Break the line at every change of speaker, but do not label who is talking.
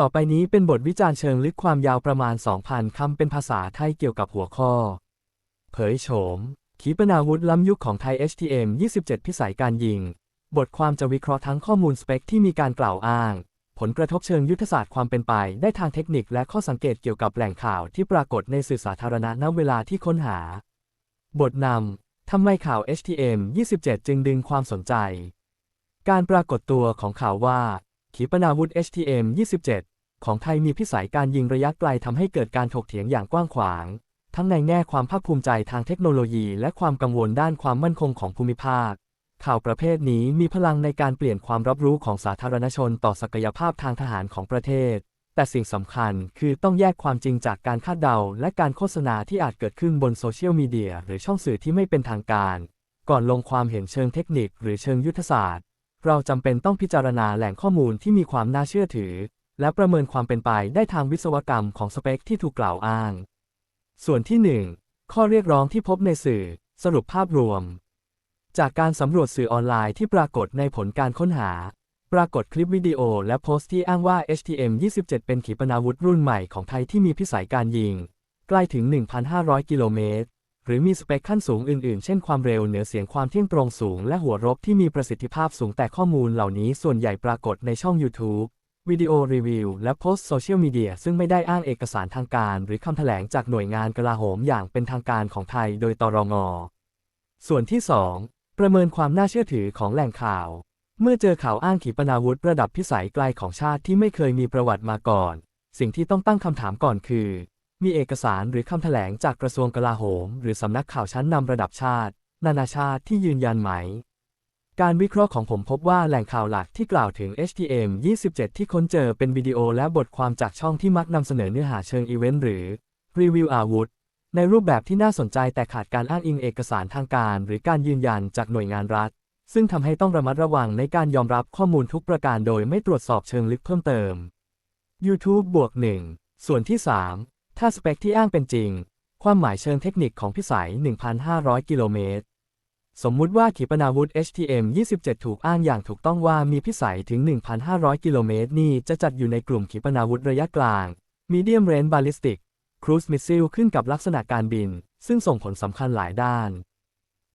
ต่อไปนี้เป็นบทวิจารณ์เชิงลึกความยาวประมาณ 2,000 คำเป็นภาษาไทยเกี่ยวกับหัวข้อ เผยโฉม ขีปนาวุธล้ำยุคของไทย HTM 27 พิสัยการยิง บทความจะวิเคราะห์ทั้งข้อมูลสเปคที่มีการกล่าวอ้าง ผลกระทบเชิงยุทธศาสตร์ความเป็นไป ได้ทางเทคนิคและข้อสังเกตเกี่ยวกับแหล่งข่าวที่ปรากฏในสื่อสาธารณะณเวลาที่ค้นหา บทนำทำไมข่าว HTM 27 จึงดึงความสนใจ การปรากฏตัวของข่าวว่า ขีปนาวุธ HTM 27 ของไทยมีพิสัยการยิงระยะไกลทำให้เกิดการถกเถียงอย่างกว้างขวาง ทั้งในแง่ความภาคภูมิใจทางเทคโนโลยี และความกังวลด้านความมั่นคงของภูมิภาค ข่าวประเภทนี้มีพลังในการเปลี่ยนความรับรู้ของสาธารณชนต่อศักยภาพทางทหารของประเทศ แต่สิ่งสำคัญคือต้องแยกความจริงจากการคาดเดา และการโฆษณาที่อาจเกิดขึ้นบนโซเชียลมีเดียหรือช่องสื่อที่ไม่เป็นทางการ ก่อนลงความเห็นเชิงเทคนิค หรือเชิงยุทธศาสตร์ เราจำเป็นต้องพิจารณาแหล่งข้อมูลที่มีความน่าเชื่อถือ และประเมินความเป็นไปได้ทางวิศวกรรมของสเปคที่ถูกกล่าวอ้าง ส่วนที่ 1 ข้อเรียกร้องที่พบในสื่อ สรุปภาพรวม จากการสำรวจสื่อออนไลน์ที่ปรากฏในผลการค้นหา ปรากฏคลิปวิดีโอและโพสต์ที่อ้างว่า HTM-27 เป็นขีปนาวุธรุ่นใหม่ของไทยที่มีพิสัยการยิง ใกล้ถึง 1,500 กิโลเมตร หรือมีสเปคขั้นสูงอื่นๆ เช่นความเร็วเหนือเสียงความเที่ยงตรงสูง และหัวรบที่มีประสิทธิภาพสูงแต่ข้อมูลเหล่านี้ส่วนใหญ่ปรากฏในช่อง YouTube วิดีโอรีวิวและโพสต์โซเชียลมีเดียซึ่งไม่ได้อ้างเอกสารทางการ หรือคำแถลงจากหน่วยงานกลาโหมอย่างเป็นทางการของไทยโดยตรงอ ส่วนที่ 2 ประเมินความน่าเชื่อถือของแหล่งข่าว เมื่อเจอข่าวอ้างขีปนาวุธระดับพิสัยไกลของชาติที่ไม่เคยมีประวัติมาก่อน สิ่งที่ต้องตั้งคำถามก่อนคือ มีเอกสารหรือคำแถลงจากกระทรวงกลาโหม หรือสำนักข่าวชั้นนำระดับชาติ นานาชาติที่ยืนยันไหม การวิเคราะห์ของผมพบว่าแหล่งข่าวหลักที่กล่าวถึง HTM 27 ที่ค้นเจอเป็นวิดีโอและบทความจากช่องที่มักนำเสนอเนื้อหาเชิงอีเวนต์หรือรีวิวอาวุธในรูปแบบที่น่าสนใจแต่ขาดการอ้างอิงเอกสารทางการ หรือการยืนยันจากหน่วยงานรัฐ ซึ่งทำให้ต้องระมัดระวังในการยอมรับข้อมูลทุกประการโดยไม่ตรวจสอบเชิงลึกเพิ่มเติม YouTube บวก1ส่วนที่ 3 ถ้าสเปคที่อ้างเป็นจริง ความหมายเชิงเทคนิคของพิสัย 1,500 กิโลเมตร สมมุติว่าขีปนาวุธ HTM 27 ถูกอ้างอย่างถูกต้องว่ามีพิสัยถึง 1,500 กิโลเมตร นี่จะจัดอยู่ในกลุ่มขีปนาวุธระยะกลาง Medium Range Ballistic Cruise Missile ขึ้นกับลักษณะการบิน ซึ่งส่งผลสำคัญหลายด้าน